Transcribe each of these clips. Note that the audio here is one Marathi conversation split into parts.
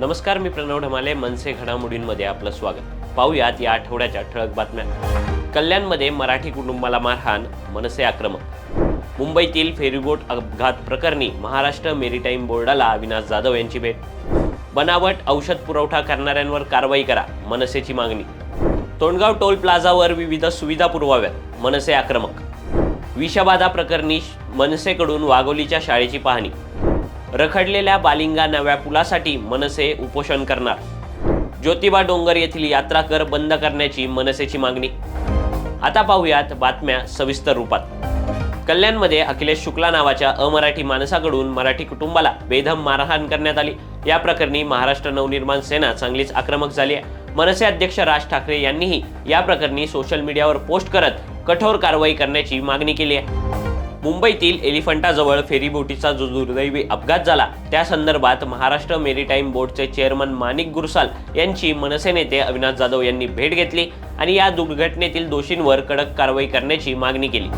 नमस्कार मी प्रणव ढमाले मनसे घडामोडींमध्ये आपलं स्वागत. पाहूयात या आठवड्याच्या ठळक बातम्या. कल्याणमध्ये मराठी कुटुंबाला मारहाण मनसे आक्रमक. मुंबईतील फेरीबोट अपघात प्रकरणी महाराष्ट्र मेरीटाईम बोर्डाला अविनाश जाधव यांची भेट. बनावट औषध पुरवठा करणाऱ्यांवर कारवाई करा मनसेची मागणी. तोंडगाव टोल प्लाझावर विविध सुविधा पुरवाव्यात मनसे आक्रमक. विषबाधा प्रकरणी मनसेकडून वाघोलीच्या शाळेची पाहणी. रखडलेल्या बालिंगा नव्या पुलासाठी मनसे उपोषण करणार. ज्योतिबा डोंगर येथील यात्रा कर बंद करण्याची मनसेची मागणी. आता पाहूयात बातम्या सविस्तर रूपात. कल्याणमध्ये अखिलेश शुक्ला नावाच्या अमराठी माणसाकडून मराठी कुटुंबाला बेदम मारहाण करण्यात आली. या प्रकरणी महाराष्ट्र नवनिर्माण सेना चांगलीच आक्रमक झाली आहे. मनसे अध्यक्ष राज ठाकरे यांनीही या प्रकरणी सोशल मीडियावर पोस्ट करत कठोर कारवाई करण्याची मागणी केली आहे. मुंबईतील एलिफंटाजवळ फेरीबोटीचा जो दुर्दैवी अपघात झाला त्या संदर्भात महाराष्ट्र मेरीटाईम बोर्डचे चेअरमन माणिक गुरसाल यांची मनसे नेते अविनाश जाधव यांनी भेट घेतली आणि या दुर्घटनेतील दोषींवर कडक कारवाई करण्याची मागणी केली.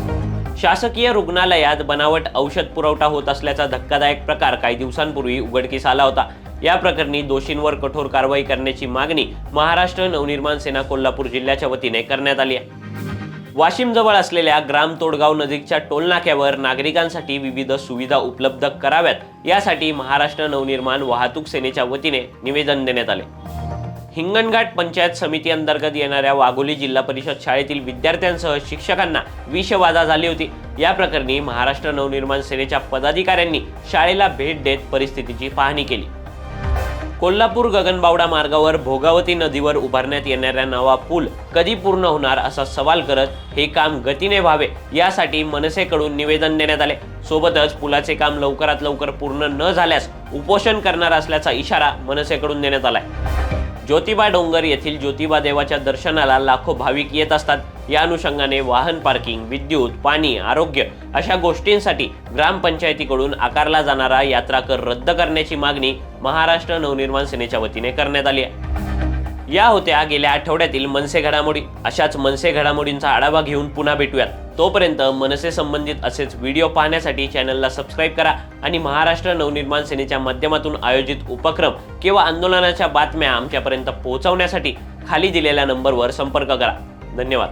शासकीय रुग्णालयात बनावट औषध पुरवठा होत असल्याचा धक्कादायक प्रकार काही दिवसांपूर्वी उघडकीस आला होता. या प्रकरणी दोषींवर कठोर कारवाई करण्याची मागणी महाराष्ट्र नवनिर्माण सेना कोल्हापूर जिल्ह्याच्या वतीने करण्यात आली आहे. वाशिम जवळ असलेल्या ग्राम तोडगाव नजीकच्या टोलनाक्यावर नागरिकांसाठी विविध सुविधा उपलब्ध कराव्यात. यासाठी महाराष्ट्र नवनिर्माण वाहतूक सेनेच्या वतीने निवेदन देण्यात आले. हिंगणघाट पंचायत समिती अंतर्गत येणाऱ्या वाघोली जिल्हा परिषद शाळेतील विद्यार्थ्यांसह शिक्षकांना विषबाधा झाली होती. या प्रकरणी महाराष्ट्र नवनिर्माण सेनेच्या पदाधिकाऱ्यांनी शाळेला भेट देत परिस्थितीची पाहणी केली. कोल्हापूर गगनबावडा मार्गावर भोगावती नदीवर उभारण्यात येणाऱ्या नवा पूल कधी पूर्ण होणार असा सवाल करत हे काम गतीने व्हावे यासाठी मनसेकडून निवेदन देण्यात आले. सोबतच पुलाचे काम लवकरात लवकर पूर्ण न झाल्यास उपोषण करणार असल्याचा इशारा मनसेकडून देण्यात आलाय. ज्योतिबा डोंगर येथील ज्योतिबा देवाच्या दर्शनाला लाखो भाविक येत असतात. या अनुषंगाने वाहन पार्किंग विद्युत पाणी आरोग्य अशा गोष्टींसाठी ग्रामपंचायतीकडून आकारला जाणारा यात्रा कर रद्द करण्याची मागणी महाराष्ट्र नवनिर्माण सेनेच्या वतीने करण्यात आली आहे. या होत्या गेल्या आठवड्यातील मनसे घडामोडी. अशाच मनसे घडामोडींचा आढावा घेऊन पुन्हा भेटूयात. तोपर्यंत मनसे संबंधित असेच व्हिडिओ पाहण्यासाठी चॅनलला सबस्क्राईब करा आणि महाराष्ट्र नवनिर्माण सेनेच्या माध्यमातून आयोजित उपक्रम किंवा आंदोलनाच्या बातम्या आमच्यापर्यंत पोहोचवण्यासाठी खाली दिलेल्या नंबरवर संपर्क करा. धन्यवाद.